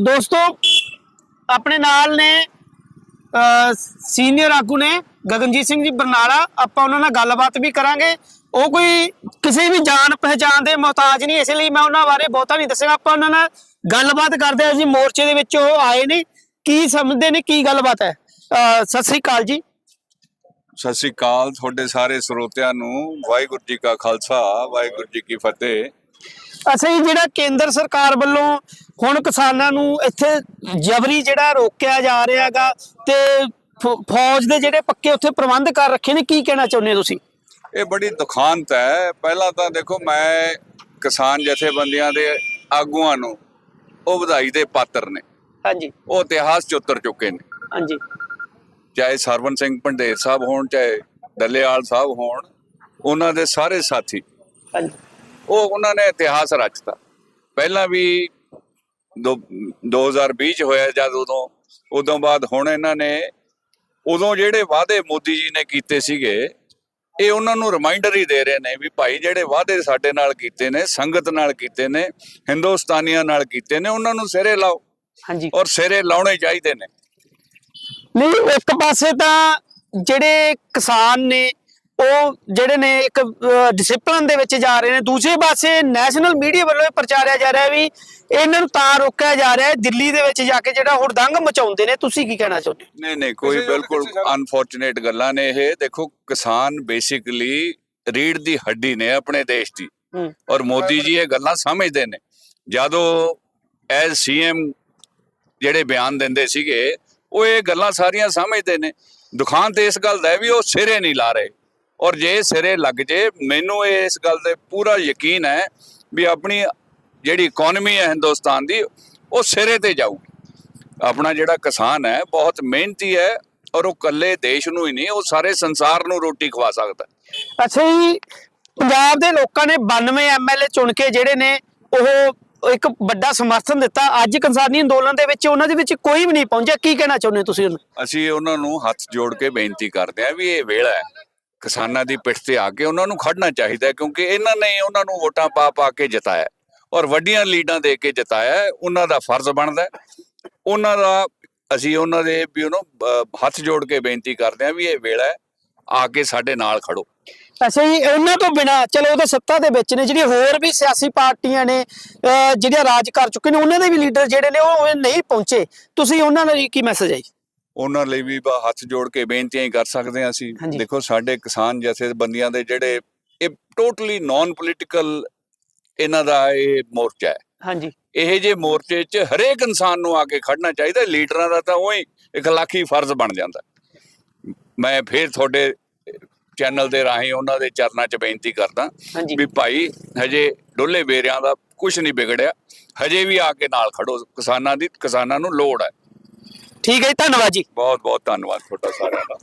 ਦੋਸਤੋ, ਆਪਣੇ ਨਾਲ ਨੇ ਸੀਨੀਅਰ ਆਗੂ ਨੇ ਗਗਨਜੀਤ ਸਿੰਘ ਜੀ ਬਰਨਾਲਾ। ਆਪਾਂ ਉਹਨਾਂ ਨਾਲ ਗੱਲਬਾਤ ਵੀ ਕਰਾਂਗੇ। ਉਹ ਕੋਈ ਕਿਸੇ ਵੀ ਜਾਣ ਪਹਿਚਾਣ ਦੇ ਮੁਹਤਾਜ ਨਹੀਂ, ਇਸ ਲਈ ਮੈਂ ਉਹਨਾਂ ਬਾਰੇ ਬਹੁਤਾ ਨਹੀਂ ਦੱਸਾਂਗਾ। ਆਪਾਂ ਉਹਨਾਂ ਨਾਲ ਗੱਲਬਾਤ ਕਰਦੇ ਹਾਂ ਜੀ, ਮੋਰਚੇ ਦੇ ਵਿੱਚ ਉਹ ਆਏ ਨੇ। ਕੀ ਸਮਝਦੇ ਨੇ, ਕੀ ਗੱਲਬਾਤ ਹੈ? ਅਹ ਸਤਿ ਸ੍ਰੀ ਅਕਾਲ ਜੀ। ਸਤਿ ਸ੍ਰੀ ਅਕਾਲ ਤੁਹਾਡੇ ਸਾਰੇ ਸਰੋਤਿਆਂ ਨੂੰ। ਵਾਹਿਗੁਰੂ ਜੀ ਕਾ ਖਾਲਸਾ, ਵਾਹਿਗੁਰੂ ਜੀ ਕੀ ਫਤਿਹ। ਜੀ ਜਿਹੜਾ ਕੇਂਦਰ ਸਰਕਾਰ ਵੱਲੋਂ ਹੁਣ ਕਿਸਾਨਾਂ ਨੂੰ ਇੱਥੇ ਜਬਰੀ ਜਿਹੜਾ ਰੋਕਿਆ ਜਾ ਰਿਹਾ ਹੈਗਾ ਤੇ ਫੌਜ ਦੇ ਜਿਹੜੇ ਪੱਕੇ ਉੱਥੇ ਪ੍ਰਬੰਧ ਕਰ ਰੱਖੇ ਨੇ ਕੀ ਕਹਿਣਾ ਚਾਹੁੰਦੇ ਹੋ ਤੁਸੀਂ? ਇਹ ਬੜੀ ਦੁਖਾਂਤ ਹੈ। ਪਹਿਲਾਂ ਤਾਂ ਦੇਖੋ ਮੈਂ ਕਿਸਾਨ ਜਥੇਬੰਦੀਆਂ ਦੇ ਆਗੂਆਂ ਨੂੰ ਉਹ ਵਧਾਈ ਦੇ ਪਾਤਰ ਨੇ। ਹਾਂਜੀ। ਉਹ ਇਤਿਹਾਸ ਚ ਉਤਰ ਚੁੱਕੇ ਨੇ। ਹਾਂਜੀ। ਚਾਹੇ ਸਰਵਨ ਸਿੰਘ ਪੰਡੇਰ ਸਾਹਿਬ ਹੋਣ ਚਾਹੇ ਡੱਲੇਵਾਲ ਸਾਹਿਬ ਹੋਣ ਉਹਨਾਂ ਦੇ ਸਾਰੇ ਸਾਥੀ ਹਾਂਜੀ। ਉਹ ਉਹਨਾਂ ਨੇ ਇਤਿਹਾਸ ਰਚਤਾ ਪਹਿਲਾਂ ਵੀ ਦੋ- 2020 ਚ ਹੋਇਆ ਜਦ ਉਦੋਂ ਉਦੋਂ ਬਾਅਦ ਹੁਣ ਇਹਨਾਂ ਨੇ ਉਦੋਂ ਜਿਹੜੇ ਵਾਅਦੇ ਮੋਦੀ ਜੀ ਨੇ ਕੀਤੇ ਸੀਗੇ ਇਹ ਉਹਨਾਂ ਨੂੰ ਰਿਮਾਈਂਡਰ ਹੀ ਦੇ ਰਹੇ ਨੇ ਵੀ ਭਾਈ ਜਿਹੜੇ ਵਾਅਦੇ ਸਾਡੇ ਨਾਲ ਕੀਤੇ ਨੇ ਸੰਗਤ ਨਾਲ ਕੀਤੇ ਨੇ ਹਿੰਦੁਸਤਾਨੀਆਂ ਨਾਲ ਕੀਤੇ ਨੇ ਉਹਨਾਂ ਨੂੰ ਸਿਰੇ ਲਾਓ। ਹਾਂਜੀ। ਔਰ ਸਿਰੇ ਲਾਉਣੇ ਚਾਹੀਦੇ ਨੇ। ਨਹੀਂ ਇੱਕ ਪਾਸੇ ਤਾਂ ਜਿਹੜੇ ਕਿਸਾਨ ਨੇ ਉਹ ਜਿਹੜੇ ਨੇ ਇੱਕ ਡਿਸਪਲਿਨ ਦੇ ਵਿੱਚ ਜਾ ਰਹੇ ਨੇ। ਦੂਸਰੇ ਪਾਸੇ ਨੈਸ਼ਨਲ ਮੀਡੀਆ ਵੱਲੋਂ ਇਹ ਪ੍ਰਚਾਰਿਆ ਜਾ ਰਿਹਾ ਵੀ ਇਹਨਾਂ ਨੂੰ ਤਾਂ ਰੋਕਿਆ ਜਾ ਰਿਹਾ ਹੈ ਦਿੱਲੀ ਦੇ ਵਿੱਚ ਜਾ ਕੇ ਜਿਹੜਾ ਹੁੜਦੰਗ ਮਚਾਉਂਦੇ ਨੇ। ਤੁਸੀਂ ਕੀ ਕਹਿਣਾ ਚਾਹੁੰਦੇ ਹੋ? ਨਹੀਂ ਨਹੀਂ ਕੋਈ ਬਿਲਕੁਲ ਅਨਫੋਰਚੂਨੇਟ ਗੱਲਾਂ ਨੇ ਇਹ। ਦੇਖੋ ਕਿਸਾਨ ਬੇਸਿਕਲੀ ਰੀੜ ਦੀ ਹੱਡੀ ਨੇ ਆਪਣੇ ਦੇਸ਼ ਦੀ। ਔਰ ਮੋਦੀ ਜੀ ਇਹ ਗੱਲਾਂ ਸਮਝਦੇ ਨੇ। ਜਦੋਂ ਐਜ਼ ਸੀਐਮ ਜਿਹੜੇ ਬਿਆਨ ਦਿੰਦੇ ਸੀਗੇ ਉਹ ਇਹ ਗੱਲਾਂ ਸਾਰੀਆਂ ਸਮਝਦੇ ਨੇ। ਦੁਖਾਂਤ ਇਸ ਗੱਲ ਦਾ ਵੀ ਉਹ ਸਿਰੇ ਨਹੀਂ ਲਾ ਰਹੇ। ਔਰ ਜੇ ਸਿਰੇ ਲੱਗ ਜੇ ਮੈਨੂੰ ਇਸ ਗੱਲ ਤੇ ਪੂਰਾ ਯਕੀਨ ਹੈ ਵੀ ਆਪਣੀ ਜਿਹੜੀ ਇਕਨੋਮੀ ਹੈ ਹਿੰਦੁਸਤਾਨ ਦੀ ਉਹ ਸਿਰੇ ਤੇ ਜਾਊਗੀ। ਆਪਣਾ ਜਿਹੜਾ ਕਿਸਾਨ ਹੈ ਬਹੁਤ ਮਿਹਨਤੀ ਹੈ ਔਰ ਉਹ ਇਕੱਲੇ ਦੇਸ਼ ਨੂੰ ਹੀ ਨਹੀਂ ਉਹ ਸਾਰੇ ਸੰਸਾਰ ਨੂੰ ਰੋਟੀ ਖਵਾ ਸਕਦਾ। ਅੱਛਾ ਜੀ ਪੰਜਾਬ ਦੇ ਲੋਕਾਂ ਨੇ 92 ਐਮਐਲਏ ਚੁਣ ਕੇ ਜਿਹੜੇ ਨੇ ਉਹ ਇੱਕ ਵੱਡਾ ਸਮਰਥਨ ਦਿੱਤਾ। ਅੱਜ ਕਿਸਾਨੀ ਅੰਦੋਲਨ ਦੇ ਵਿੱਚ ਉਹਨਾਂ ਦੇ ਵਿੱਚ ਕੋਈ ਵੀ ਨਹੀਂ ਪਹੁੰਚਿਆ। ਕੀ ਕਹਿਣਾ ਚਾਹੁੰਦੇ ਤੁਸੀਂ ਅਸੀਂ ਉਹਨਾਂ ਨੂੰ ਹੱਥ ਜੋੜ ਕੇ ਬੇਨਤੀ ਕਰਦੇ ਹਾਂ ਵੀ ਇਹ ਵੇਲਾ ਹੈ। ਕਿਸਾਨਾਂ ਦੀ ਪਿੱਠ ਤੇ ਆ ਕੇ ਉਹਨਾਂ ਨੂੰ ਖੜਨਾ ਚਾਹੀਦਾ ਕਿਉਂਕਿ ਇਹਨਾਂ ਨੇ ਉਹਨਾਂ ਨੂੰ ਵੋਟਾਂ ਪਾ ਪਾ ਕੇ ਜਿਤਾਇਆ ਔਰ ਵੱਡੀਆਂ ਲੀਡਾਂ ਦੇ ਕੇ ਜਿਤਾਇਆ ਉਹਨਾਂ ਦਾ ਫਰਜ਼ ਬਣਦਾ ਉਹਨਾਂ ਦਾ, ਅਸੀਂ ਉਹਨਾਂ ਦੇ ਵੀ ਉਹਨੂੰ ਹੱਥ ਜੋੜ ਕੇ ਬੇਨਤੀ ਕਰਦੇ ਹਾਂ ਵੀ ਇਹ ਵੇਲਾ ਹੈ, ਆ ਕੇ ਸਾਡੇ ਨਾਲ ਖੜੋ। ਅੱਛਾ ਜੀ ਉਹਨਾਂ ਤੋਂ ਬਿਨਾ, ਚਲੋ ਉਹ ਤਾਂ ਸੱਤਾ ਦੇ ਵਿੱਚ ਨੇ, ਜਿਹੜੀਆਂ ਹੋਰ ਵੀ ਸਿਆਸੀ ਪਾਰਟੀਆਂ ਨੇ ਜਿਹੜੀਆਂ ਰਾਜ ਕਰ ਚੁੱਕੇ ਨੇ, ਉਹਨਾਂ ਦੇ ਵੀ ਲੀਡਰ ਜਿਹੜੇ ਨੇ, ਉਹ ਨਹੀਂ ਪਹੁੰਚੇ। ਤੁਸੀਂ ਉਹਨਾਂ ਲਈ ਕੀ ਮੈਸੇਜ ਹੈ ਉਹਨਾਂ ਲਈ ਵੀ ਬਾ ਹੱਥ ਜੋੜ ਕੇ ਬੇਨਤੀਆਂ ਹੀ ਕਰ ਸਕਦੇ ਹਾਂ ਅਸੀਂ। ਦੇਖੋ ਸਾਡੇ ਕਿਸਾਨ ਜਥੇਬੰਦੀਆਂ ਦੇ ਜਿਹੜੇ ਇਹ ਟੋਟਲੀ ਨਾਨ ਪੋਲੀਟੀਕਲ ਇਹਨਾਂ ਦਾ ਇਹ ਮੋਰਚਾ ਹੈ। ਹਾਂਜੀ। ਇਹ ਜੇ ਮੋਰਚੇ 'ਚ ਹਰੇਕ ਇਨਸਾਨ ਨੂੰ ਆ ਕੇ ਖੜਨਾ ਚਾਹੀਦਾ ਲੀਡਰਾਂ ਦਾ ਤਾਂ ਉਹੀ ਇਖਲਾਕੀ ਫਰਜ਼ ਬਣ ਜਾਂਦਾ। ਮੈਂ ਫੇਰ ਤੁਹਾਡੇ ਚੈਨਲ ਦੇ ਰਾਹੀਂ ਉਹਨਾਂ ਦੇ ਚਰਨਾਂ 'ਚ ਬੇਨਤੀ ਕਰਦਾ ਵੀ ਭਾਈ ਹਜੇ ਡੋਲੇ ਬੇਰਿਆਂ ਦਾ ਕੁਝ ਨਹੀਂ ਵਿਗੜਿਆ। ਹਜੇ ਵੀ ਆ ਕੇ ਨਾਲ ਖੜੋ। ਕਿਸਾਨਾਂ ਦੀ ਕਿਸਾਨਾਂ ਨੂੰ ਲੋੜ ਹੈ। ਠੀਕ ਹੈ ਜੀ ਧੰਨਵਾਦ ਜੀ। ਬਹੁਤ ਬਹੁਤ ਧੰਨਵਾਦ ਤੁਹਾਡਾ ਸਾਰਿਆਂ ਦਾ।